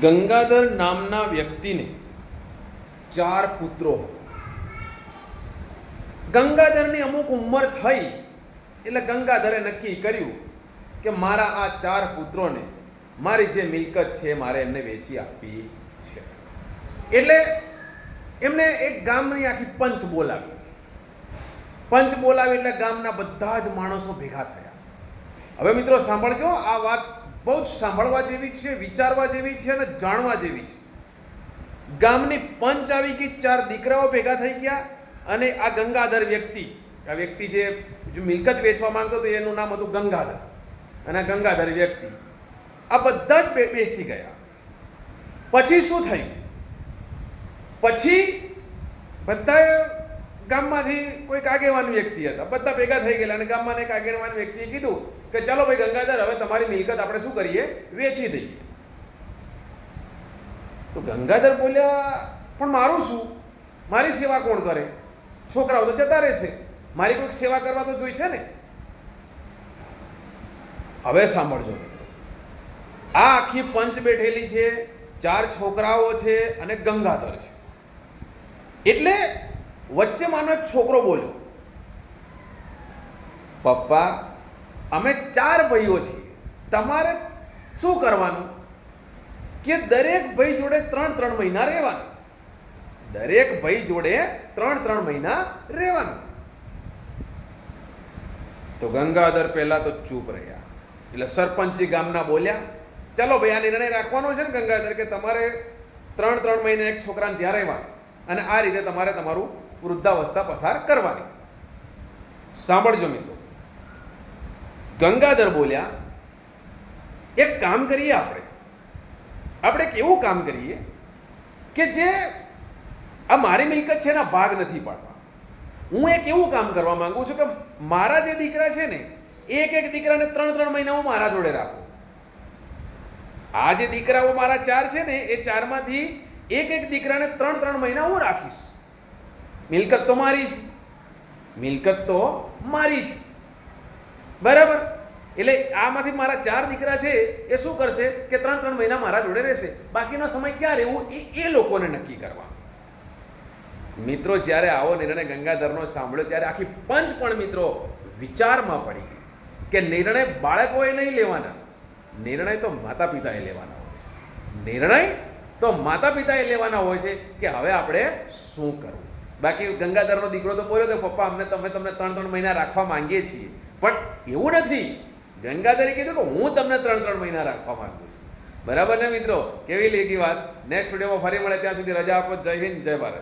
ગંગાધર નામના વ્યક્તિને ચાર પુત્રો. ગંગાધરની અમુક ઉંમર થઈ એટલે ગંગાધરે નક્કી કર્યું કે મારા આ ચાર પુત્રોને મારી જે મિલકત છે મારે એમને વેચી આપવી છે. એટલે એમને એક ગામની આખી પંચ બોલાવી. પંચ બોલાવી એટલે ગામના બધા જ માણસો ભેગા થયા. હવે મિત્રો સાંભળજો આ વાત બહુ જ સાંભળવા જેવી છે, વિચારવા જેવી છે અને જાણવા જેવી છે. ગામની પંચ આવી ગઈ, ચાર દીકરાઓ ભેગા થઈ ગયા અને આ ગંગાધર વ્યક્તિ, આ વ્યક્તિ જે મિલકત વેચવા માંગતો હતો એનું નામ હતું ગંગાધર. અને આ ગંગાધર વ્યક્તિ, આ બધા જ બેસી ગયા. પછી શું થયું? પછી બધા ગામમાંથી કોઈક આગેવાન વ્યક્તિ હતા. બધા ભેગા થઈ ગયેલા અને ગામમાં એક આગેવાન વ્યક્તિએ કીધું કે ચાલો ભાઈ ગંગાધર, હવે તમારી મિલકત આપણે શું કરીએ? વેચી દઈએ. તો ગંગાધર બોલ્યા, પણ મારું શું? મારી સેવા કોણ કરે? છોકરાઓ તો જતા રહેશે મારી કોઈક સેવા કરવા તો જોઈશે ને? હવે સાંભળજો. આ આખી પંચ બેઠેલી છે, ચાર છોકરાઓ છે અને ગંગાધર છે. એટલે વચ્ચે માનો છોકરો બોલ્યો, પપ્પા, અમે ચાર ભાઈઓ છીએ. તમારે શું કરવાનું? કે દરેક ભાઈ જોડે ત્રણ ત્રણ મહિના રહેવાનું. દરેક ભાઈ જોડે ત્રણ ત્રણ મહિના રહેવાનું. તો ગંગાધર પહેલા તો ચૂપ રહ્યા. એટલે સરપંચી ગામના બોલ્યા, ચાલો ભાઈ, આ નિર્ણય રાખવાનો છે ને ગંગાધર કે તમારે ત્રણ ત્રણ મહિના એક છોકરાને ત્યાં રહેવાનું. અને આ રીતે તમારે તમારું વૃદ્ધાવસ્થા પસાર કરવાની. સાંભળજો મિત્રો. ગંગાધર બોલ્યા, એક કામ કરીએ આપણે. આપણે એક એવું કામ કરીએ કે જે આ મારી મિલકત છે એના ભાગ નથી પાડવા. હું એક એવું કામ કરવા માંગુ છું કે મારા જે દીકરા છે ને, એક એક દીકરાને ત્રણ ત્રણ મહિના હું મારા જોડે રાખું. આ જે દીકરાઓ મારા ચાર છે ને, એ ચારમાંથી એક એક દીકરાને ત્રણ ત્રણ મહિના હું રાખીશ. મિલકત તો મારી છે. મિલકત તો મારી છે. બરાબર? એટલે આમાંથી મારા ચાર દીકરા છે, એ શું કરશે કે ત્રણ ત્રણ મહિના મારા જોડે રહેશે. બાકીનો સમય ક્યાં રહેવું એ એ લોકોને નક્કી કરવા. મિત્રો, જ્યારે આવો નિર્ણય ગંગાધરનો સાંભળ્યો, ત્યારે આખી પંચ પણ મિત્રો વિચારમાં પડી ગઈ કે નિર્ણય બાળકોએ નહીં લેવાના. નિર્ણય તો માતા પિતાએ લેવાના હોય છે. નિર્ણય તો માતા પિતાએ લેવાના હોય છે કે હવે આપણે શું કરવું? બાકી ગંગાધરનો દીકરો તો બોલ્યો તો પપ્પા, અમને તમે તમને ત્રણ ત્રણ મહિના રાખવા માંગીએ છીએ. પણ એવું નથી. ગંગાધરે કીધું કે હું તમને ત્રણ ત્રણ મહિના રાખવા માંગુ છું. બરાબર ને મિત્રો? કેવી લેગી વાત? નેક્સ્ટ વિડીયોમાં ફરી મળે, ત્યાં સુધી રજા આપો. જય હિન્દ, જય ભારત.